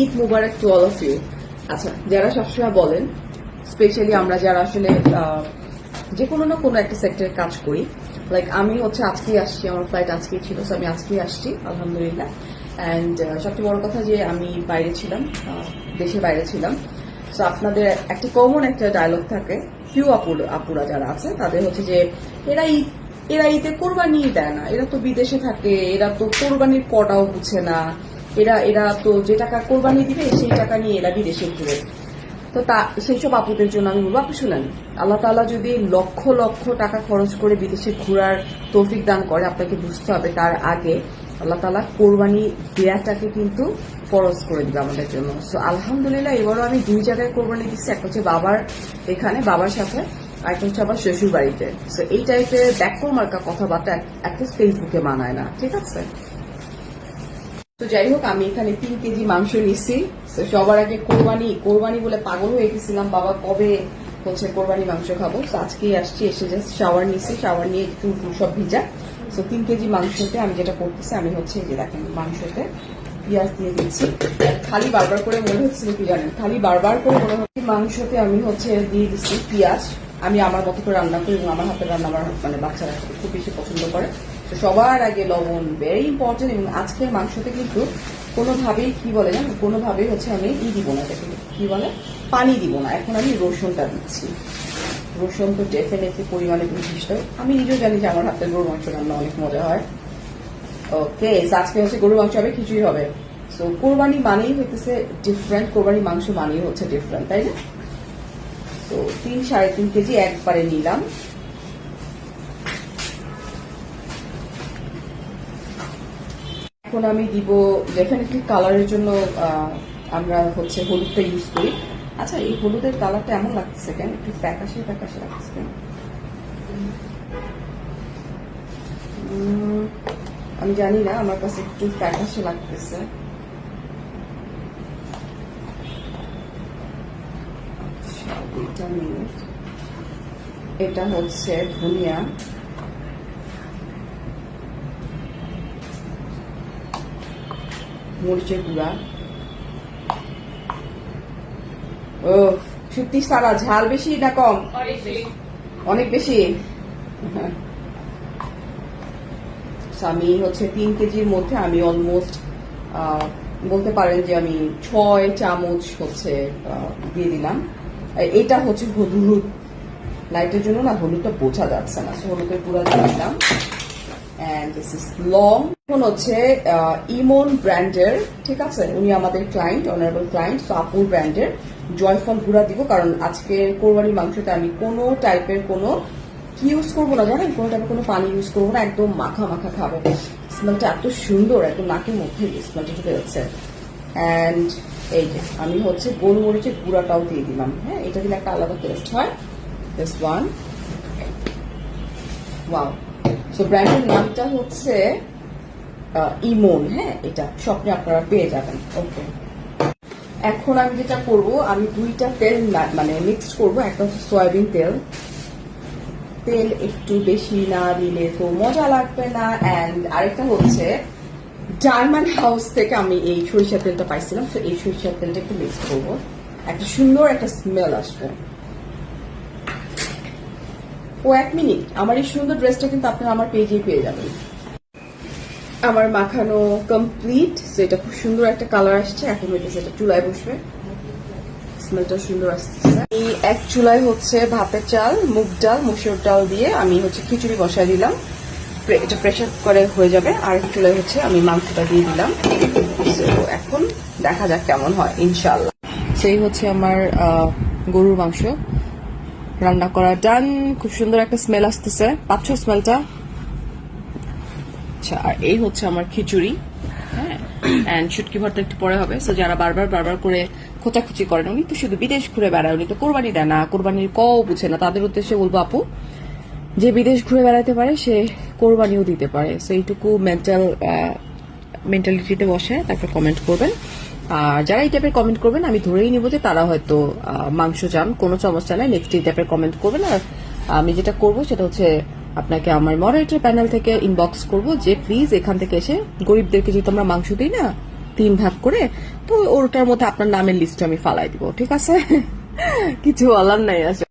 Eid Mubarak to all of you আচ্ছা যারা সবসময় বলেন স্পেশালি আমরা যারা আসলে যে কোনো না কোনো একটা সেক্টরে কাজ করি লাইক আমি হচ্ছে আজকেই আসছি, আমার ফ্লাইট আজকেই ছিল, so আমি আজকেই আসছি, আলহামদুলিল্লাহ. অ্যান্ড সবচেয়ে বড় কথা যে আমি বাইরে ছিলাম দেশের বাইরে ছিলাম। সো আপনাদের একটা কমন একটা ডায়লগ থাকে ফিউ আপুর, আপুরা যারা আছে, তাদের হচ্ছে যে এরা ঈদ, এরা ঈদে কোরবানি দেয় না, এরা তো বিদেশে থাকে, এরা তো কোরবানির কটাও বুঝে না। এরা এরা তো যে টাকা কোরবানি দিবে, সেই টাকা নিয়ে এরা বিদেশে ঘুরে। তো তা, সেই সব আপুদের জন্য আমি বলব আপু শুনেন, আল্লাহ তাআলা যদি লক্ষ লক্ষ টাকা খরচ করে বিদেশে ঘোরার তৌফিক দান করে, আপনাকে বুঝতে হবে তার আগে আল্লাহ তালা কোরবানি দেয়াটাকে কিন্তু ফরজ করে দিবে আমাদের জন্য। সো আলহামদুলিল্লাহ, এবারও আমি দুই জায়গায় কোরবানি দিচ্ছি, একটা হচ্ছে বাবার এখানে, বাবার সাথে, আর একটা হচ্ছে আবার শ্বশুর বাড়িতে সো এই টাইপের ব্যাকো মার্কা কথাবার্তা একটা ফেসবুকে মানায় না, ঠিক আছে? তো যাই হোক আমি এখানে তিন কেজি মাংস নিচ্ছি সবার আগে কোরবানি কোরবানি বলে পাগল হয়ে গেছিলাম, বাবা কবে হচ্ছে কোরবানি মাংস খাব? তো আজকেই আসছি, এসে জাস্ট শাওয়ার নিচ্ছি শাওয়ার নিয়ে একটু সব ভিজা। তো তিন কেজি মাংসতে আমি যেটা করতেছি, আমি হচ্ছে যে দেখেন মাংসতে পেঁয়াজ দিয়ে দিচ্ছি। খালি বারবার করে মনে হচ্ছিল কি জানেন? খালি বারবার করে মনে হচ্ছে মাংসতে আমি হচ্ছে দিয়ে দিচ্ছি পেঁয়াজ। আমি আমার মতো করে রান্না করি এবং আমার হাতের রান্না আমার মানে বাচ্চারা খুব বেশি পছন্দ করে। তো সবার আগে লবণ ভেরি ইম্পর্টেন্ট এবং আজকের মাংসতে কিন্তু কোনোভাবেই, কি বলে জানো? কোনোভাবেই হচ্ছে আমি ই দিব না এটাকে। কি বলে? পানি দিব না। এখন আমি রসুনটা দিচ্ছি। রসুন তো ডেফিনেটলি পরিমাণে বিশিষ্ট। আমি নিজেও জানি যে আমার হাতের গরুর মাংস রান্না অনেক মজা হয়। ওকে আজকে হচ্ছে গরুর মাংস হবে, খিচুড়ি হবে। তো কোরবানি মানেই হইতেছে ডিফারেন্ট কোরবানি মাংস মানেই হচ্ছে ডিফারেন্ট তাই না? তো তিন সাড়ে তিন কেজি একবারে নিলাম। এখন আমি দিব ডেফিনেটলি কালারের জন্য আমরা হচ্ছে হলুদটা ইউজ করি। আচ্ছা এই হলুদের কালারটা এমন লাগতেছে কেন? একটু প্যাকাশে প্যাকাশে লাগতেছে কেন? আমি জানি না আমার কাছে একটু প্যাকাশে লাগতেছে। আচ্ছা, এটা হচ্ছে ধনিয়া। মরিচের গুঁড়া। ও সত্যি সারা, ঝাল বেশি না কম? অনেক বেশি? আমি হচ্ছে তিন কেজির মধ্যে আমি অলমোস্ট বলতে পারেন যে আমি ছয় চামচ হচ্ছে দিয়ে দিলাম। এটা হচ্ছে হলুদ। লাইটের জন্য না হলুদটা বোঝা যাচ্ছে না হলুদের গুঁড়া দিয়ে দিলাম। অ্যান্ড দিস ইজ লং এখন হচ্ছে ইমন ব্র্যান্ডের, ঠিক আছে? উনি আমাদের ক্লায়েন্ট অনারেবল ক্লায়েন্ট তো আপুর ব্র্যান্ডের জয়ফল গুঁড়া দিব, কারণ আজকে কোরবানির মাংসতে আমি কোনো টাইপের কোনো কি ইউজ করব না, জানেন? কোনো টাইপের কোনো পানি ইউজ করব না, একদম মাখা মাখা খাব। স্মেলটা এত সুন্দর, একদম নাকের মধ্যে স্মেলটা ঢুকে যাচ্ছে। অ্যান্ড এই যে, আমি হচ্ছে গোলমরিচের গুঁড়াটাও দিয়ে দিলাম হ্যাঁ? এটা দিলে একটা আলাদা টেস্ট হয়। দিস ওয়ান ওয়াও সো ব্র্যান্ডের নামটা হচ্ছে ইমন হ্যাঁ এটা স্বপ্নে আপনারা পেয়ে যাবেন। ওকে এখন আমি যেটা করব, আমি দুইটা তেল মানে মিক্সড করব। একটা হচ্ছে সয়াবিন তেল। তেল একটু বেশি না দিলে তো মজা লাগবে না। অ্যান্ড আরেকটা হচ্ছে ডায়মন্ড হাউস থেকে আমি এই সরিষার তেলটা পাইছিলাম। তো এই সরিষার তেলটা একটু মিক্স করব। একটা সুন্দর একটা স্মেল আসবে। ও এক মিনিট। আমার এই সুন্দর ড্রেসটা কিন্তু আপনারা আমার পেজেই পেয়ে যাবেন। আমার মাখানো কমপ্লিট সো এটা খুব সুন্দর একটা কালার আসছে। এখন হইতেছে এটা চুলায় বসবে। স্মেলটা সুন্দর আসতেছে এই এক চুলায় হচ্ছে ভাতের চাল মুগ ডাল মুসুর ডাল দিয়ে আমি হচ্ছে খিচুড়ি বসাই দিলাম। এটা প্রেশার করে হয়ে যাবে। আর এক চুলায় হচ্ছে আমি মাংসটা দিয়ে দিলাম। So, এখন দেখা যাক কেমন হয় ইনশাল্লাহ সেই হচ্ছে আমার গরুর মাংস। রান্না করা ডান। খুব সুন্দর একটা স্মেল আসতেছে। পাচ্ছ স্মেলটা আচ্ছা আর এই হচ্ছে আমার খিচুড়ি। হ্যাঁ অ্যান্ড শুটকি একটু পরে হবে। সো যারা বারবার বারবার করে খোঁচাখুচি করেন, উনি তো শুধু বিদেশ ঘুরে বেড়ায়, উনি তো কোরবানি দেয় না, কোরবানির কও বুঝে না। তাদের উদ্দেশ্যে বলব, আপু, যে বিদেশ ঘুরে বেড়াতে পারে, সে কোরবানিও দিতে পারে। সো এইটুকু মেন্টাল মেন্টালিটিতে বসে তারপর কমেন্ট করবেন। আর যারা এই টাইপের কমেন্ট করবেন, আমি ধরেই নিব যে তারা হয়তো মাংস চান, কোনো সমস্যা নাই নেক্সট এই টাইপের কমেন্ট করবেন। আর আমি যেটা করব সেটা হচ্ছে আপনাকে আমার মডারেটর প্যানেল থেকে ইনবক্স করব যে প্লিজ এখান থেকে এসে গরিবদেরকে যেহেতু আমরা মাংস দিই না, তিন ভাগ করে, তো ওটার মধ্যে আপনার নামের লিস্ট আমি ফালাই দিব, ঠিক আছে? কিছু বলার নাই আসলে।